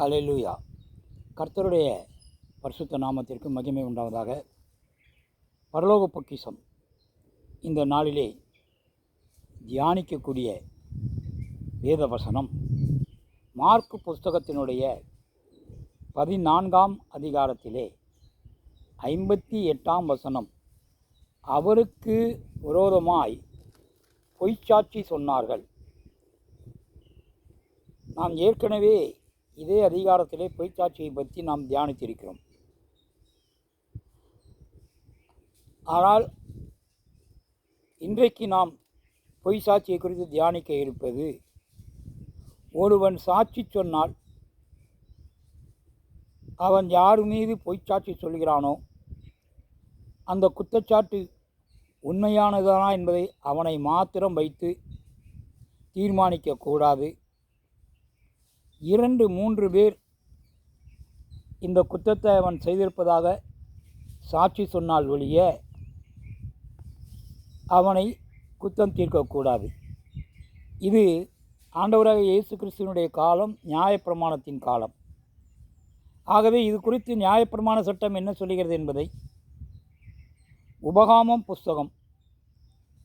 ஹalleluya. கர்த்தருடைய பரிசுத்த நாமத்திற்கு மகிமை உண்டாவதாக. பரலோக பொக்கிசம் இந்த நாளிலே தியானிக்கக்கூடிய வேத வசனம் மார்க்கு புஸ்தகத்தினுடைய பதினான்காம் அதிகாரத்திலே ஐம்பத்தி எட்டாம் வசனம். அவருக்கு விரோதமாய் பொய்ச்சாட்சி சொன்னார்கள். நாம் ஏற்கனவே இதே அதிகாரத்திலே பொய்ச்சாட்சியை பற்றி நாம் தியானித்திருக்கிறோம். ஆனால் இன்றைக்கு நாம் பொய் சாட்சியை குறித்து தியானிக்க இருப்பது ஒருவன் சாட்சி சொன்னால் அவன் யார் மீது பொய்ச்சாட்சி சொல்கிறானோ அந்த குற்றச்சாட்டு உண்மையானதானா என்பதை அவனை மாத்திரம் வைத்து தீர்மானிக்கக்கூடாது இரண்டு மூன்று பேர் இந்த குற்றத்தை அவன் செய்திருப்பதாக சாட்சி சொன்னால் ஒழிய அவனை குற்றம் தீர்க்கக்கூடாது. இது ஆண்டவராக இயேசு கிறிஸ்துவனுடைய காலம் நியாயப்பிரமாணத்தின் காலம். ஆகவே இது குறித்து நியாயப்பிரமாண சட்டம் என்ன சொல்லுகிறது என்பதை உபகாமம் புஸ்தகம்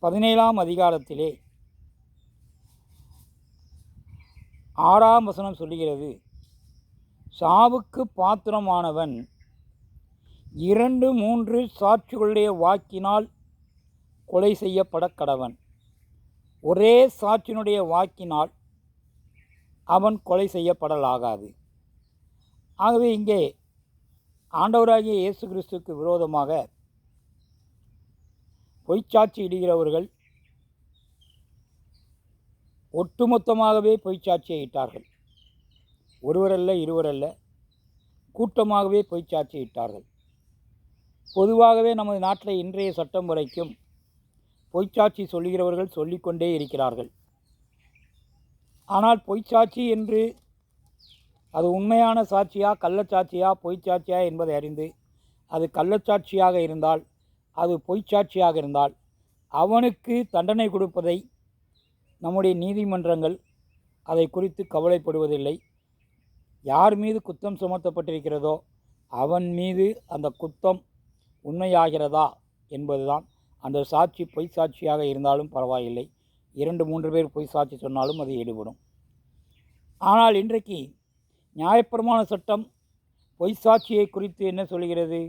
பதினேழாம் அதிகாரத்திலே ஆறாம் வசனம் சொல்லுகிறது சாவுக்கு பாத்திரமானவன் இரண்டு மூன்று சாட்சிகளுடைய வாக்கினால் கொலை செய்யப்பட கடவன். ஒரே சாட்சியினுடைய வாக்கினால் அவன் கொலை செய்யப்படலாகாது. ஆகவே இங்கே ஆண்டவராகிய இயேசு கிறிஸ்துக்கு விரோதமாக பொய்ச்சாட்சி இடுகிறவர்கள் ஒட்டுமொத்தமாகவே பொய்ச்சாட்சியை இட்டார்கள். ஒருவரல்ல இருவரல்ல கூட்டமாகவே பொய்ச்சாட்சி இட்டார்கள். பொதுவாகவே நமது நாட்டில் இன்றைய சட்டம் வரைக்கும் பொய்ச்சாட்சி சொல்லுகிறவர்கள் சொல்லிக்கொண்டே இருக்கிறார்கள். ஆனால் பொய்ச்சாட்சி என்று அது உண்மையான சாட்சியா கள்ளச்சாட்சியா பொய்ச்சாட்சியா என்பதை அறிந்து அது கள்ளச்சாட்சியாக இருந்தால் அது பொய்ச்சாட்சியாக இருந்தால் அவனுக்கு தண்டனை கொடுப்பதை நம்முடைய நீதிமன்றங்கள் அதை குறித்து கவலைப்படுவதில்லை. யார் மீது குற்றம் சுமத்தப்பட்டிருக்கிறதோ அவன் மீது அந்த குற்றம் உண்மையாகிறதா என்பதுதான். அந்த சாட்சி பொய் சாட்சியாக இருந்தாலும் பரவாயில்லை. இரண்டு மூன்று பேர் பொய் சாட்சி சொன்னாலும் அது ஈடுபடும். ஆனால் இன்றைக்கு நியாயப்பிரமாண சட்டம் பொய் சாட்சியை குறித்து என்ன சொல்கிறது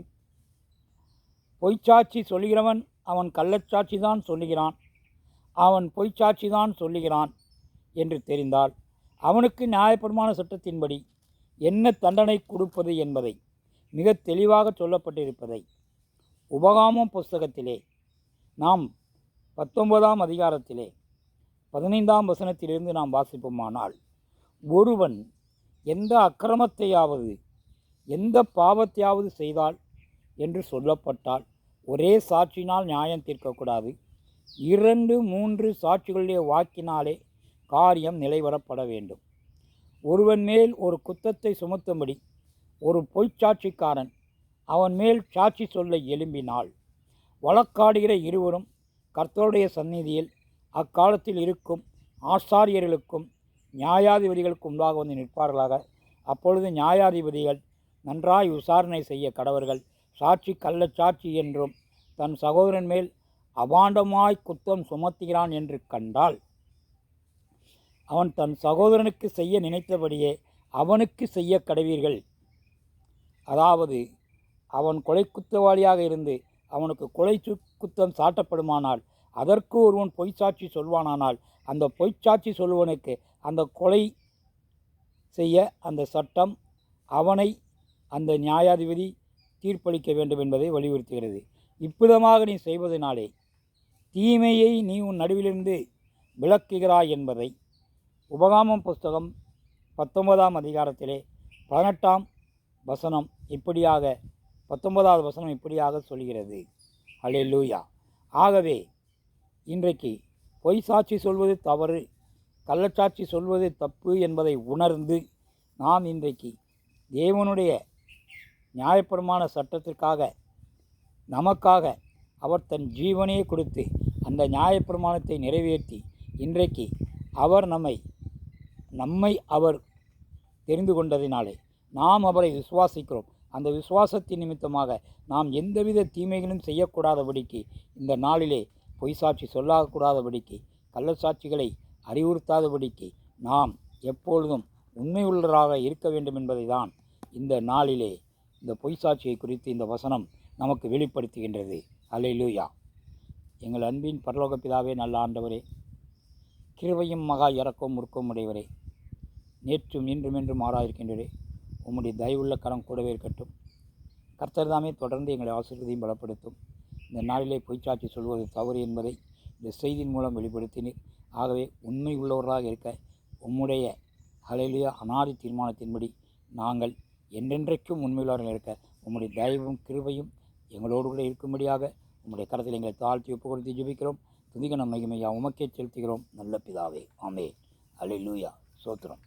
பொய்ச்சாட்சி சொல்கிறவன் அவன் கள்ளச்சாட்சி தான் சொல்லுகிறான். அவன் பொய்ச்சாட்சி தான் சொல்லுகிறான் என்று தெரிந்தால் அவனுக்கு நியாயப்பிரமான சட்டத்தின்படி என்ன தண்டனை கொடுப்பது என்பதை மிக தெளிவாக சொல்லப்பட்டிருப்பதை உபகாமம் புஸ்தகத்திலே நாம் பத்தொன்பதாம் அதிகாரத்திலே பதினைந்தாம் வசனத்திலிருந்து நாம் வாசிப்போமானால் ஒருவன் எந்த அக்கிரமத்தையாவது எந்த பாவத்தையாவது செய்தால் என்று சொல்லப்பட்டால் ஒரே சாட்சினால் நியாயம் தீர்க்கக்கூடாது. இரண்டு மூன்று சாட்சிகளுடைய வாக்கினாலே காரியம் நிலைவரப்பட வேண்டும். ஒருவன் மேல் ஒரு குத்தத்தை சுமத்தும்படி ஒரு பொய்ச்சாட்சிக்காரன் அவன் மேல் சாட்சி சொல்ல எழும்பினால் வழக்காடுகிற இருவரும் கர்த்தருடைய சந்நிதியில் அக்காலத்தில் இருக்கும் ஆசாரியர்களுக்கும் நியாயாதிபதிகளுக்கு உண்டாக வந்து நிற்பார்களாக. அப்பொழுது நியாயாதிபதிகள் நன்றாய் விசாரணை செய்ய கடவர்கள் சாட்சி கள்ளச்சாட்சி என்றும் தன் சகோதரன் மேல் அபாண்டமாய் குத்தம் சுமத்துகிறான் என்று கண்டால் அவன் தன் சகோதரனுக்கு செய்ய நினைத்தபடியே அவனுக்கு செய்ய கடவீர்கள். அதாவது அவன் கொலை குத்தவாளியாக இருந்து அவனுக்கு கொலை சு- சாட்டப்படுமானால் அதற்கு ஒருவன் பொய்ச்சாட்சி சொல்வானானால் அந்த பொய்ச்சாட்சி சொல்வனுக்கு அந்த கொலை செய்ய அந்த சட்டம் அவனை அந்த நியாயாதிபதி தீர்ப்பளிக்க வேண்டும் என்பதை வலியுறுத்துகிறது. இவ்விதமாக நீ செய்வதனாலே தீமையை நீ உன் நடுவிலிருந்து விளக்குகிறாய் என்பதை உபகாமம் புஸ்தகம் பத்தொன்பதாம் அதிகாரத்திலே பதினெட்டாம் வசனம் இப்படியாக பத்தொன்பதாவது வசனம் இப்படியாக சொல்கிறது. அல்லேலூயா ஆகவே இன்றைக்கு பொய் சாட்சி சொல்வது தவறு கள்ளச்சாட்சி சொல்வது தப்பு என்பதை உணர்ந்து நாம் இன்றைக்கு தேவனுடைய நியாயப்பிரமாண சட்டத்திற்காக நமக்காக அவர் தன் ஜீவனையே கொடுத்து அந்த நியாயப்பிரமாணத்தை நிறைவேற்றி இன்றைக்கு அவர் நம்மை நம்மை அவர் தெரிந்து கொண்டதினாலே நாம் அவரை விசுவாசிக்கிறோம். அந்த விசுவாசத்தின் நிமித்தமாக நாம் எந்தவித தீமைகளும் செய்யக்கூடாதபடிக்கு இந்த நாளிலே பொய் சாட்சி சொல்லக்கூடாதபடிக்கு கள்ளச்சாட்சிகளை அறிவுறுத்தாதபடிக்கு நாம் எப்பொழுதும் உண்மையுள்ளராக இருக்க வேண்டும் என்பதை தான் இந்த நாளிலே இந்த பொய் சாட்சியை குறித்து இந்த வசனம் நமக்கு வெளிப்படுத்துகின்றது. அல்லேலூயா. எங்கள் அன்பின் பரலோக பிதாவே நல்ல ஆண்டவரே. கிருவையும் மகா இறக்கம் முறுக்கம் உடையவரே. நேற்றும் இன்றும் என்றும் மாறாயிருக்கின்றவரே உம்முடைய தயவுள்ள கரம் கூடவே இருக்கட்டும். கர்த்தர் தாமே தொடர்ந்து எங்களை ஆசீர்வதியும் பலப்படுத்தும். இந்த நாளிலே பொய்ச்சாட்சி சொல்வது தவறு என்பதை இந்த செய்தியின் மூலம் வெளிப்படுத்தினீர். ஆகவே உண்மை உள்ளவர்களாக இருக்க உம்முடைய அலையிலேயே அனாதி தீர்மானத்தின்படி நாங்கள் என்றென்றைக்கும் உண்மையுள்ளவர்கள் இருக்க உம்முடைய தயவும் கிருபையும் எங்களோடு கூட இருக்கும்படியாக உம்முடைய கரத்தில் எங்களை தாழ்த்தி ஒப்பு கொடுத்து ஜெபிக்கிறோம். துதிகணம் மகிமையா. உமக்கே செலுத்துகிறோம். நல்ல பிதாவே. ஆமே அல்லேலூயா சோத்திரம்.